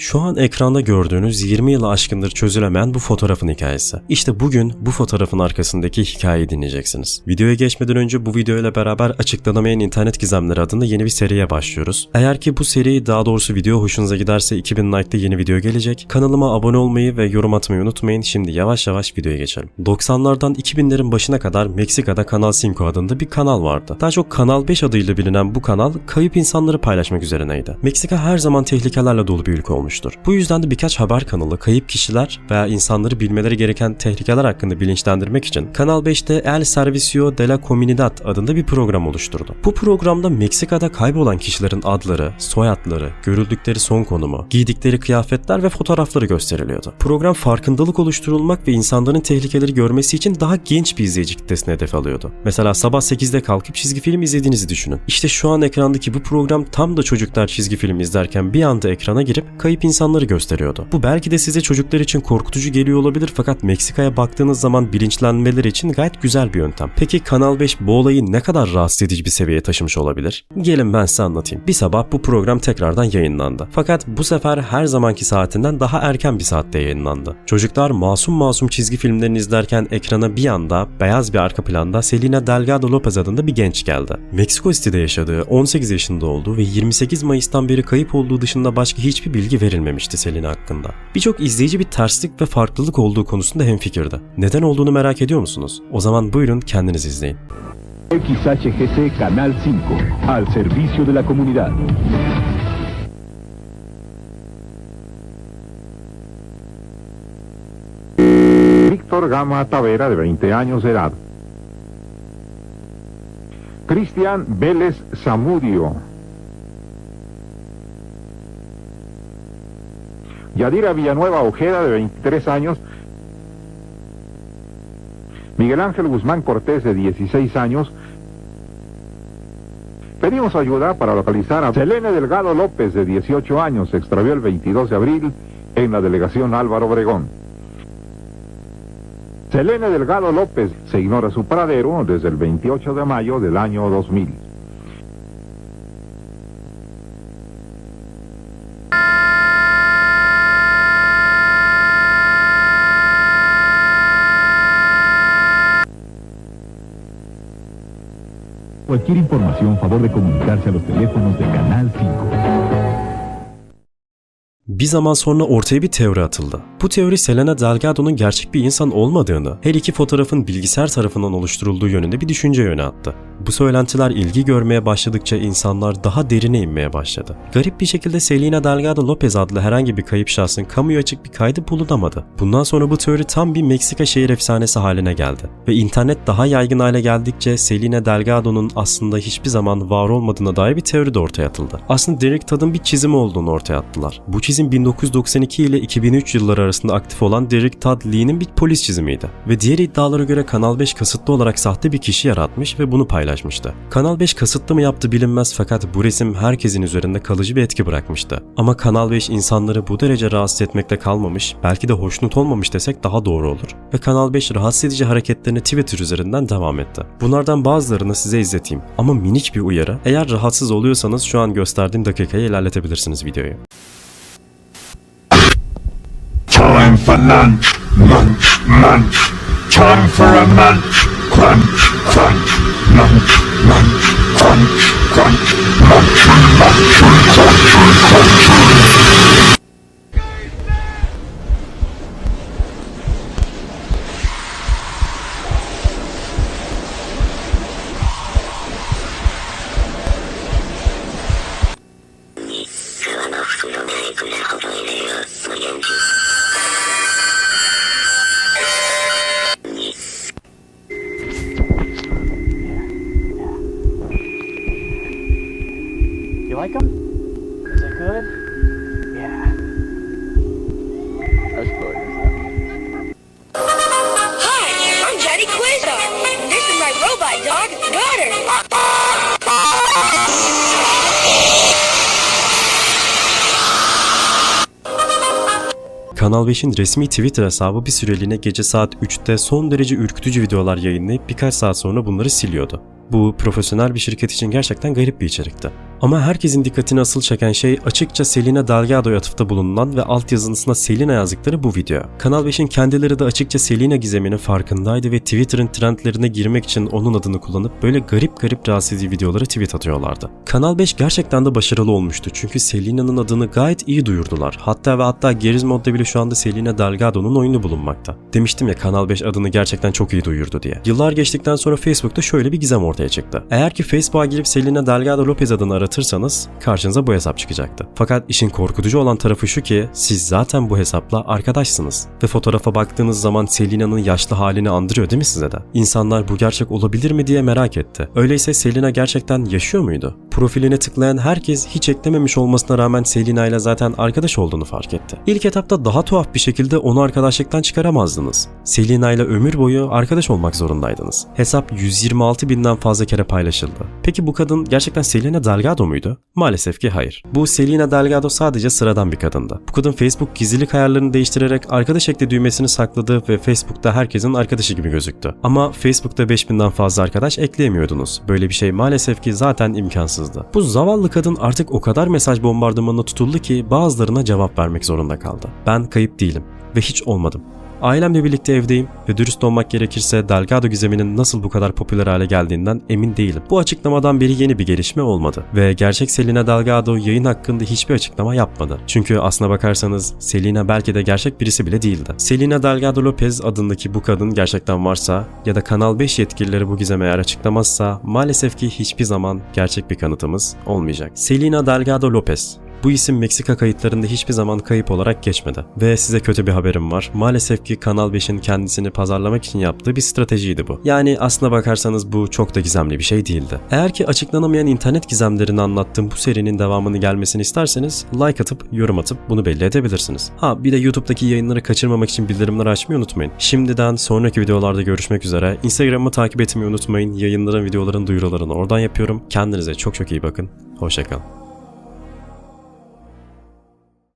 Şu an ekranda gördüğünüz 20 yılı aşkındır çözülemeyen bu fotoğrafın hikayesi. İşte bugün bu fotoğrafın arkasındaki hikayeyi dinleyeceksiniz. Videoya geçmeden önce bu videoyla beraber açıklanamayan internet gizemleri adında yeni bir seriye başlıyoruz. Eğer ki bu seri daha doğrusu video hoşunuza giderse 2000 like'da yeni video gelecek. Kanalıma abone olmayı ve yorum atmayı unutmayın. Şimdi yavaş yavaş videoya geçelim. 90'lardan 2000'lerin başına kadar Meksika'da Kanal 5 adında bir kanal vardı. Daha çok Kanal 5 adıyla bilinen bu kanal kayıp insanları paylaşmak üzerineydi. Meksika her zaman tehlikelerle dolu bir ülke olmuştur. Bu yüzden de birkaç haber kanalı kayıp kişiler veya insanları bilmeleri gereken tehlikeler hakkında bilinçlendirmek için Kanal 5'te El Servicio de la Comunidad adında bir program oluşturdu. Bu programda Meksika'da kaybolan kişilerin adları, soyadları, görüldükleri son konumu, giydikleri kıyafetler ve fotoğrafları gösteriliyordu. Program farkındalık oluşturulmak ve insanların tehlikeleri görmesi için daha genç bir izleyici kitlesine hedef alıyordu. Mesela sabah 8'de kalkıp çizgi film izlediğinizi düşünün. İşte şu an ekrandaki bu program tam da çocuklar çizgi film izlerken bir anda ekrana girip kayıp insanları gösteriyordu. Bu belki de size çocuklar için korkutucu geliyor olabilir fakat Meksika'ya baktığınız zaman bilinçlenmeleri için gayet güzel bir yöntem. Peki Kanal 5 bu olayı ne kadar rahatsız edici bir seviyeye taşımış olabilir? Gelin ben size anlatayım. Bir sabah bu program tekrardan yayınlandı. Fakat bu sefer her zamanki saatinden daha erken bir saatte yayınlandı. Çocuklar masum masum çizgi filmlerini izlerken ekrana bir anda beyaz bir arka planda Selena Delgado Lopez adında bir genç geldi. Meksiko City'de yaşadığı 18 yaşında olduğu ve 28 Mayıs'tan beri kayıp olduğu dışında başka hiçbir bilgi verilmemişti Selena hakkında. Birçok izleyici bir terslik ve farklılık olduğu konusunda hemfikirdi. Neden olduğunu merak ediyor musunuz? O zaman buyurun kendiniz izleyin. XHGC Canal 5, al servicio de la comunidad. Víctor Gama Tavera, de 20 años de edad. Cristian Vélez Zamudio. Yadira Villanueva Ojeda, de 23 años. Miguel Ángel Guzmán Cortés, de 16 años. Pedimos ayuda para localizar a Selene Delgado López, de 18 años. Se extravió el 22 de abril en la delegación Álvaro Obregón. Selene Delgado López se ignora su paradero desde el 28 de mayo del año 2000. Cualquier información, favor de comunicarse a los teléfonos de Canal 5. Bir zaman sonra ortaya bir teori atıldı. Bu teori Selena Delgado'nun gerçek bir insan olmadığını, her iki fotoğrafın bilgisayar tarafından oluşturulduğu yönünde bir düşünce yöne attı. Bu söylentiler ilgi görmeye başladıkça insanlar daha derine inmeye başladı. Garip bir şekilde Selena Delgado Lopez adlı herhangi bir kayıp şahsın kamuya açık bir kaydı bulunamadı. Bundan sonra bu teori tam bir Meksika şehir efsanesi haline geldi. Ve internet daha yaygın hale geldikçe Selena Delgado'nun aslında hiçbir zaman var olmadığına dair bir teori de ortaya atıldı. Aslında Derek Todd'ın bir çizimi olduğunu ortaya attılar. Bu çizim 1992 ile 2003 yılları arasında aktif olan Derek Todd Lee'nin bir polis çizimiydi. Ve diğer iddialara göre Kanal 5 kasıtlı olarak sahte bir kişi yaratmış ve bunu paylaşmıştı. Kanal 5 kasıtlı mı yaptı bilinmez fakat bu resim herkesin üzerinde kalıcı bir etki bırakmıştı. Ama Kanal 5 insanları bu derece rahatsız etmekte kalmamış, belki de hoşnut olmamış desek daha doğru olur. Ve Kanal 5 rahatsız edici hareketlerini Twitter üzerinden devam etti. Bunlardan bazılarını size izleteyim. Ama minik bir uyarı. Eğer rahatsız oluyorsanız şu an gösterdiğim dakikayı ilerletebilirsiniz videoyu. For lunch, munch, munch. Time for a munch, crunch, crunch, munch, munch, crunch, crunch, munch, munch, crunch, crunch. Kanal 5'in resmi Twitter hesabı bir süreliğine gece saat 3'te son derece ürkütücü videolar yayınlayıp birkaç saat sonra bunları siliyordu. Bu profesyonel bir şirket için gerçekten garip bir içerikti. Ama herkesin dikkatini asıl çeken şey açıkça Selena Delgado'ya atıfta bulunan ve altyazısına Selena yazdıkları bu video. Kanal 5'in kendileri de açıkça Selena gizeminin farkındaydı ve Twitter'ın trendlerine girmek için onun adını kullanıp böyle garip garip rahatsız edici videoları tweet atıyorlardı. Kanal 5 gerçekten de başarılı olmuştu çünkü Selena'nın adını gayet iyi duyurdular. Hatta ve hatta Geriz modda bile şu anda Selena Delgado'nun oyunu bulunmakta. Demiştim ya Kanal 5 adını gerçekten çok iyi duyurdu diye. Yıllar geçtikten sonra Facebook'ta şöyle bir gizem ortaya çıktı. Eğer ki Facebook'a girip Selena Delgado Lopez adını aratırsanız karşınıza bu hesap çıkacaktı. Fakat işin korkutucu olan tarafı şu ki siz zaten bu hesapla arkadaşsınız. Ve fotoğrafa baktığınız zaman Selena'nın yaşlı halini andırıyor değil mi size de? İnsanlar bu gerçek olabilir mi diye merak etti. Öyleyse Selena gerçekten yaşıyor muydu? Profiline tıklayan herkes hiç eklememiş olmasına rağmen Selena ile zaten arkadaş olduğunu fark etti. İlk etapta daha tuhaf bir şekilde onu arkadaşlıktan çıkaramazdınız. Selena ile ömür boyu arkadaş olmak zorundaydınız. Hesap 126 binden fazla kere paylaşıldı. Peki bu kadın gerçekten Selena Delgado muydu? Maalesef ki hayır. Bu Selena Delgado sadece sıradan bir kadındı. Bu kadın Facebook gizlilik ayarlarını değiştirerek arkadaş ekle düğmesini sakladı ve Facebook'ta herkesin arkadaşı gibi gözüktü. Ama Facebook'ta 5000'den fazla arkadaş ekleyemiyordunuz. Böyle bir şey maalesef ki zaten imkansızdı. Bu zavallı kadın artık o kadar mesaj bombardımanına tutuldu ki bazılarına cevap vermek zorunda kaldı. Ben kayıp değilim ve hiç olmadım. Ailemle birlikte evdeyim ve dürüst olmak gerekirse Delgado gizeminin nasıl bu kadar popüler hale geldiğinden emin değilim. Bu açıklamadan beri yeni bir gelişme olmadı ve gerçek Selena Delgado yayın hakkında hiçbir açıklama yapmadı. Çünkü aslına bakarsanız Selena belki de gerçek birisi bile değildi. Selena Delgado Lopez adındaki bu kadın gerçekten varsa ya da Kanal 5 yetkilileri bu gizemi eğer açıklamazsa maalesef ki hiçbir zaman gerçek bir kanıtımız olmayacak. Selena Delgado Lopez bu isim Meksika kayıtlarında hiçbir zaman kayıp olarak geçmedi. Ve size kötü bir haberim var. Maalesef ki Kanal 5'in kendisini pazarlamak için yaptığı bir stratejiydi bu. Yani aslına bakarsanız bu çok da gizemli bir şey değildi. Eğer ki açıklanamayan internet gizemlerini anlattığım bu serinin devamını gelmesini isterseniz like atıp yorum atıp bunu belli edebilirsiniz. Ha bir de YouTube'daki yayınları kaçırmamak için bildirimleri açmayı unutmayın. Şimdiden sonraki videolarda görüşmek üzere. Instagram'ı takip etmeyi unutmayın. Yayınların videoların duyurularını oradan yapıyorum. Kendinize çok çok iyi bakın. Hoşçakalın.